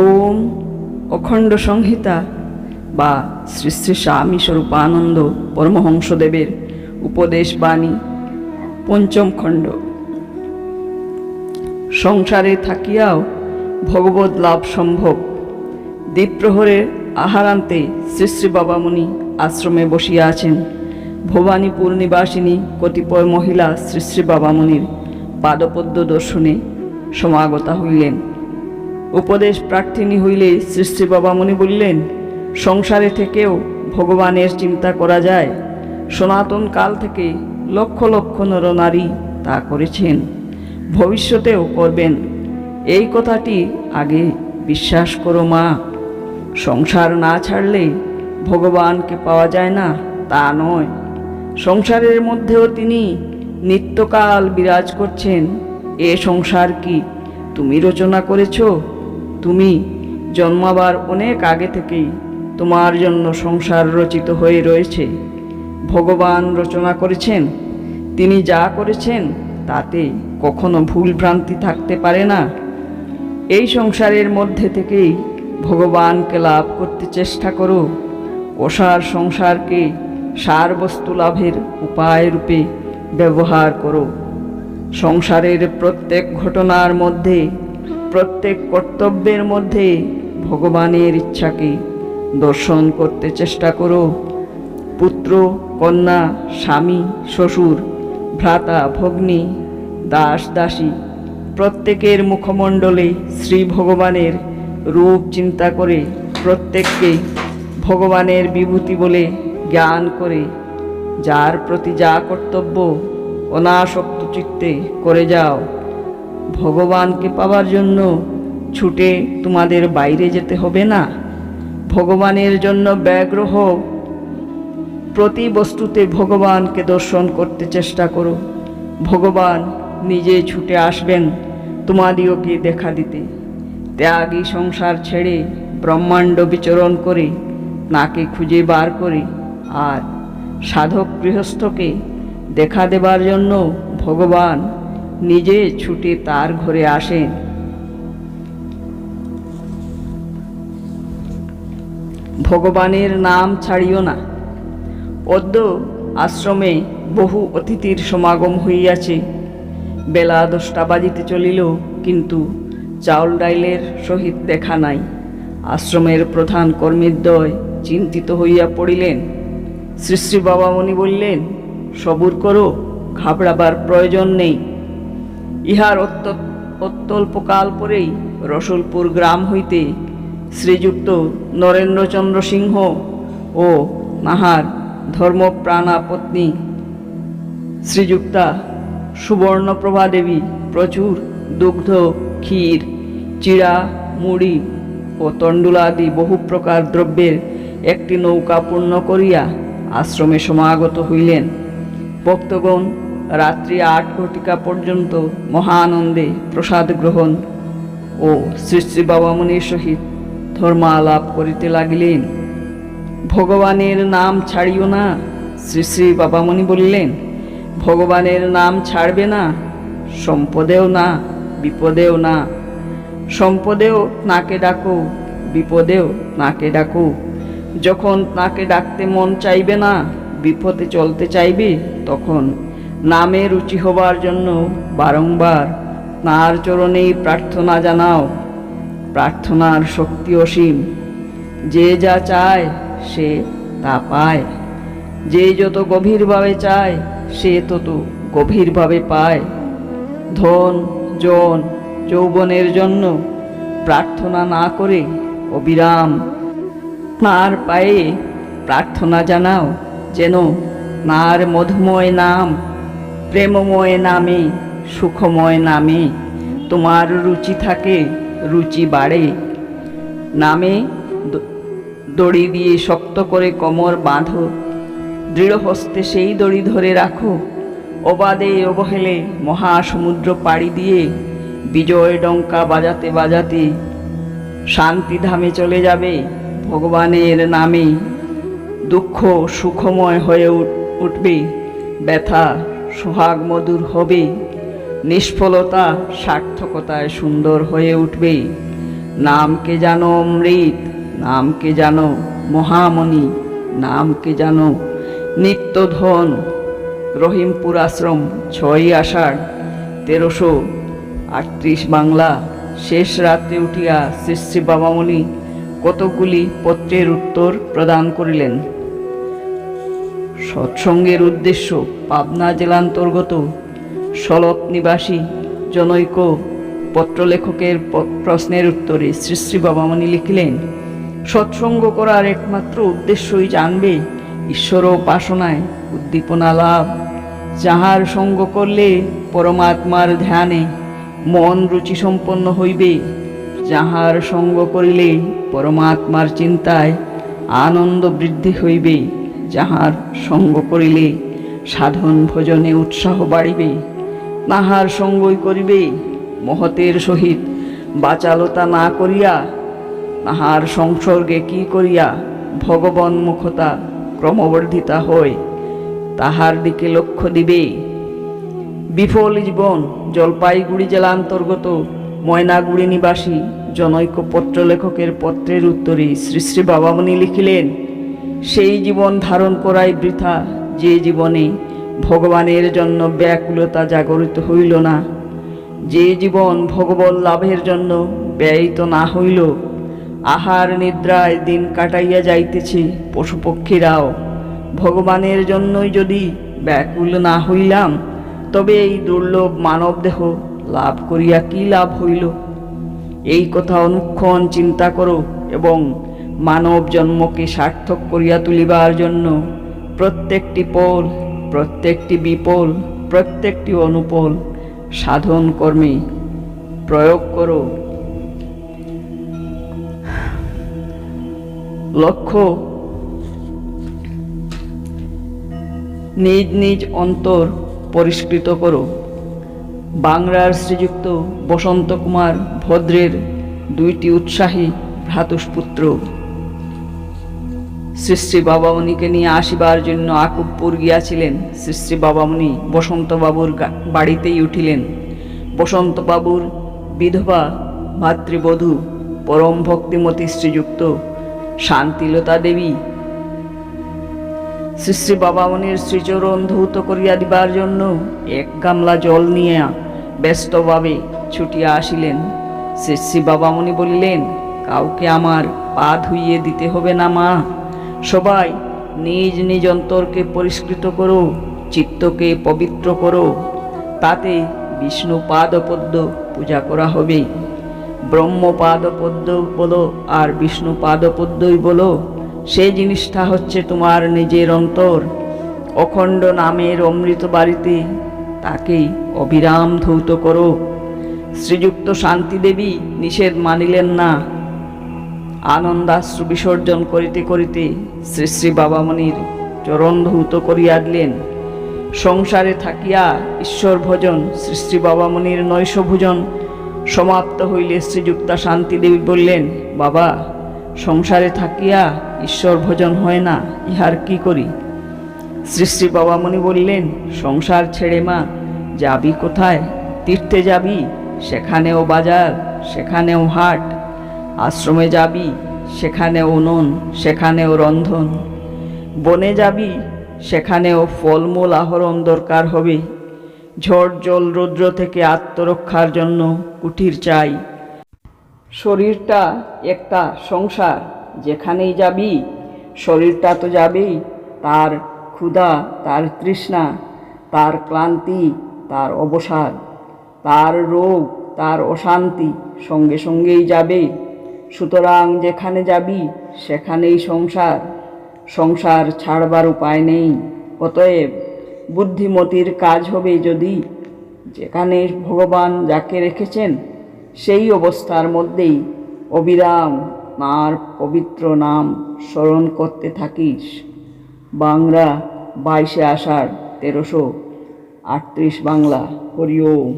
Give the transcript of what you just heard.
ওম অখণ্ড সংহিতা বা শ্রী শ্রী স্বামী স্বরূপানন্দ পরমহংসদেবের উপদেশ বাণী, পঞ্চম খণ্ড। সংসারে থাকিয়াও ভগবত লাভ সম্ভব। দ্বীপ্রহরের আহারান্তে শ্রী শ্রী বাবামুনি আশ্রমে বসিয়া আছেন। ভবানীপুর নিবাসিনী কতিপয় মহিলা শ্রী শ্রী বাবামুনির পাদপদ্ম দর্শনে সমাগতা হইলেন। উপদেশ প্রার্থিনী হইলে শ্রী বাবামুনি বললেন, সংসারে থেকেও ভগবানের চিন্তা করা যায়। সনাতন কাল থেকে লক্ষ লক্ষ নরনারী তা করেছেন। ভবিষ্যতেও করবেন। এই কথাটি আগে বিশ্বাস করো মা। সংসার না ছাড়লে ভগবানকে পাওয়া যায় না, তা নয়। সংসারের মধ্যেও তিনি নিত্যকাল বিরাজ করছেন। এ সংসার কি তুমি রচনা করেছ? তুমি জন্মাবার অনেক আগে থেকেই তোমার জন্য সংসার রচিত হয়ে রয়েছে। ভগবান রচনা করেছেন, তিনি যা করেছেন তাতে কখনো ভুল ভ্রান্তি থাকতে পারে না। এই সংসারের মধ্যে থেকেই ভগবানকে লাভ করতে চেষ্টা করো। অসার সংসারকে সার বস্তু লাভের উপায় রূপে ব্যবহার করো। সংসারের প্রত্যেক ঘটনার মধ্যে প্রত্যেক কর্তব্যের মধ্যে ভগবানের ইচ্ছাকে দর্শন করতে চেষ্টা করো। পুত্র, কন্যা, স্বামী, শ্বশুর, ভ্রাতা, ভগ্নী, দাস, দাসী প্রত্যেকের মুখমণ্ডলে শ্রী ভগবানের রূপ চিন্তা করে প্রত্যেককে ভগবানের বিভূতি বলে জ্ঞান করে, যার প্রতি যা কর্তব্য অনাসক্ত চিত্তে করে যাও। ভগবানকে পাওয়ার জন্য ছুটে তোমাদের বাইরে যেতে হবে না। ভগবানের জন্য ব্যগ্র হও প্রতি বস্তুতে ভগবানকে দর্শন করতে চেষ্টা করো। ভগবান নিজে ছুটে আসবেন তোমাদিওকে দেখা দিতে। ত্যাগী সংসার ছেড়ে ব্রহ্মাণ্ড বিচরণ করে নাকে খুঁজে বার করে আর সাধক গৃহস্থকে দেখা দেবার জন্য ভগবান নিজে ছুটে তার ঘরে আসেন। ভগবানের নাম ছাড়িও না। অদ্য আশ্রমে বহু অতিথির সমাগম হইয়াছে। বেলা দশটা বাজিতে চলিল, কিন্তু চাউল ডাইলের সহিত দেখা নাই। আশ্রমের প্রধান কর্মীদ্বয় চিন্তিত হইয়া পড়িলেন। শ্রী শ্রী বাবামণি বললেন, সবুর করো, ঘাবড়াবার প্রয়োজন নেই। ইহার অত্য, অত্যল্পকাল পরেই রসুলপুর গ্রাম হইতে শ্রীযুক্ত নরেন্দ্রচন্দ্র সিংহ ও নাহার ধর্মপ্রাণা পত্নী শ্রীযুক্তা সুবর্ণপ্রভা দেবী প্রচুর দুগ্ধ, ক্ষীর, চিড়া, মুড়ি ও তণ্ডুলাদি বহু প্রকার দ্রব্যের একটি নৌকা পূর্ণ করিয়া আশ্রমে সমাগত হইলেন। ভক্তগণ রাত্রি আট ঘটিকা পর্যন্ত মহানন্দে প্রসাদ গ্রহণ ও শ্রী শ্রী বাবা বাবামণির সহিত ধর্মালাপ করিতে লাগিলেন। ভগবানের নাম ছাড়িও না, শ্রী শ্রী বাবামণি বললেন, ভগবানের নাম ছাড়বে না, সম্পদেও না, বিপদেও না। সম্পদেও নাকে ডাকো, বিপদেও নাকে ডাকো। যখন তাকে ডাকতে মন চাইবে না, বিপদে চলতে চাইবে, তখন নামে রুচি হবার জন্য বারংবার তাঁর চরণেই প্রার্থনা জানাও। প্রার্থনার শক্তি অসীম। যে যা চায়, সে তা পায়। যে যত গভীরভাবে চায়, সে তত গভীরভাবে পায়। ধন জন যৌবনের জন্য প্রার্থনা না করে অবিরাম। তাঁর পায়ে প্রার্থনা জানাও যেন তাঁর মধুময় নাম প্রেমময় নামে, সুখময় নামে, তোমার রুচি থাকে, রুচি বাড়ে। নামে দড়ি দিয়ে শক্ত করে কোমর বাঁধো। দৃঢ় হস্তে সেই দড়ি ধরে রাখো। অবাধে অবহেলে মহাসমুদ্র পাড়ি দিয়ে বিজয় ডঙ্কা বাজাতে বাজাতে শান্তিধামে চলে যাবে ভগবানের নামে। দুঃখ সুখময় হয়ে উঠ- উঠবে, ব্যথা সোহাগ মধুর হবে নিষ্ফলতা সার্থকতায় সুন্দর হয়ে উঠবে নামকে জানো অমৃত নামকে জানো মহামণি নামকে জানো নিত্যধন। রহিমপুর আশ্রম, ছয়ই আষাঢ়, তেরোশো আটত্রিশ বাংলা। শেষ রাত্রে উঠিয়া শ্রী শ্রী বাবামণি কতগুলি পত্রের উত্তর প্রদান করিলেন। সৎসঙ্গের উদ্দেশ্য পাবনা জেলান্তর্গত সলপ নিবাসী জনৈক পত্রলেখকের প্রশ্নের উত্তরে শ্রী শ্রী বাবামণি লিখিলেন, সৎসঙ্গ করার একমাত্র উদ্দেশ্যই জানবে ঈশ্বর উপাসনায় উদ্দীপনা লাভ। যাহার সঙ্গ করলে পরমাত্মার ধ্যানে মন রুচি সম্পন্ন হইবে। যাহার সঙ্গ করিলে পরমাত্মার চিন্তায় আনন্দ বৃদ্ধি হইবে। যাহার সঙ্গ করিলে সাধন ভোজনে উৎসাহ বাড়িবে, তাহার সঙ্গই করিবে মহতের সহিত বাচালতা না করিয়া, তাহার সংসর্গে কি করিয়া ভগবন মুখতা ক্রমবর্ধিতা হয়, তাহার দিকে লক্ষ্য দিবে। বিফল জীবন জলপাইগুড়ি জেলা অন্তর্গত ময়নাগুড়ি নিবাসী জনৈক পত্রলেখকের পত্রের উত্তরে শ্রী শ্রী বাবামণি লিখিলেন সেই জীবন ধারণ করাই বৃথা। যে জীবনে ভগবানের জন্য ব্যাকুলতা জাগরিত হইল না, যে জীবন ভগবত লাভের জন্য ব্যয়িত না হইল, আহার নিদ্রায় দিন কাটাইয়া যাইতেছে পশুপক্ষীরাও। ভগবানের জন্যই যদি ব্যাকুল না হইলাম, তবে এই দুর্লভ মানব দেহ লাভ করিয়া কি লাভ হইল? এই কথা অনুক্ষণ চিন্তা করো এবং মানব জন্মকে সার্থক করিয়া তুলিবার জন্য প্রত্যেকটি পোল, প্রত্যেকটি বিপল, প্রত্যেকটি অনুপল সাধন কর্মে প্রয়োগ করো। লক্ষ্য, নিজ নিজ অন্তর পরিষ্কৃত করো। বাংলার শ্রীযুক্ত বসন্ত কুমার ভদ্রের দুইটি উৎসাহী ভ্রাতুষ্পুত্র। শ্রী বাবামণিকে নিয়ে আসিবার জন্য আকুবপুর গিয়াছিলেন। শ্রী বাবামণি বসন্তবাবুর বাড়িতেই উঠিলেন। বসন্তবাবুর বিধবা ভাতৃবধূ পরম ভক্তিমতী শ্রীযুক্ত শান্তিলতা দেবী। শ্রী বাবামণির শ্রীচরণ ধৌত করিয়া দিবার জন্য এক গামলা জল নিয়ে ব্যস্তভাবে ছুটিয়া আসিলেন। শ্রী বাবামণি বলিলেন, কাউকে আমার পা ধুইয়ে দিতে হবে না মা। সবাই নিজ নিজ অন্তরকে পরিষ্কৃত করো, চিত্তকে পবিত্র করো। তাতে বিষ্ণু পাদপদ্ম পূজা করা হবে। ব্রহ্ম পাদপদ্ম বলো আর বিষ্ণু পাদপদ্মই বলো, সে জিনিসটা হচ্ছে তোমার নিজের অন্তর। অখণ্ড নামের অমৃত বাড়িতে তাকেই অবিরাম ধৌত করো। শ্রীযুক্ত শান্তিদেবী নিষেধ মানিলেন না। আনন্দাশ্রু বিসর্জন করিতে করিতে শ্রী শ্রী বাবামণির চরণ ধৌত করিয়া দিলেন। সংসারে থাকিয়া ঈশ্বর ভজন, শ্রী শ্রী বাবামণির নৈশ ভোজন সমাপ্ত হইলে শ্রীযুক্তা শান্তিদেবী বললেন, বাবা, সংসারে থাকিয়া ঈশ্বর ভজন হয় না, ইহার কি করি? শ্রী শ্রী বাবামণি বললেন, সংসার ছেড়ে মা, যাবি কোথায়? তীর্থে যাবি, সেখানেও বাজার, সেখানেও হাট আশ্রমে যাবি, সেখানেও উনুন, সেখানেও রন্ধন। বনে যাবি, সেখানেও ফলমূল আহরণ দরকার হবে। ঝড় জল রৌদ্র থেকে আত্মরক্ষার জন্য কুটির চাই। শরীরটা একটা সংসার, যেখানেই যাবি, শরীরটা তো যাবেই। তার ক্ষুধা, তার তৃষ্ণা, তার ক্লান্তি, তার অবসাদ, তার রোগ, তার অশান্তি সঙ্গে সঙ্গেই যাবে। সুতরাং যেখানে যাবি, সেখানেই সংসার। সংসার ছাড়বার উপায় নেই। অতএব বুদ্ধিমতির কাজ হবে যদি যেখানে ভগবান যাকে রেখেছেন, সেই অবস্থার মধ্যেই অবিরাম তাঁর পবিত্র নাম স্মরণ করতে থাকিস। বাংলা বাইশে আষাঢ় তেরোশো আটত্রিশ বাংলা। হরিওম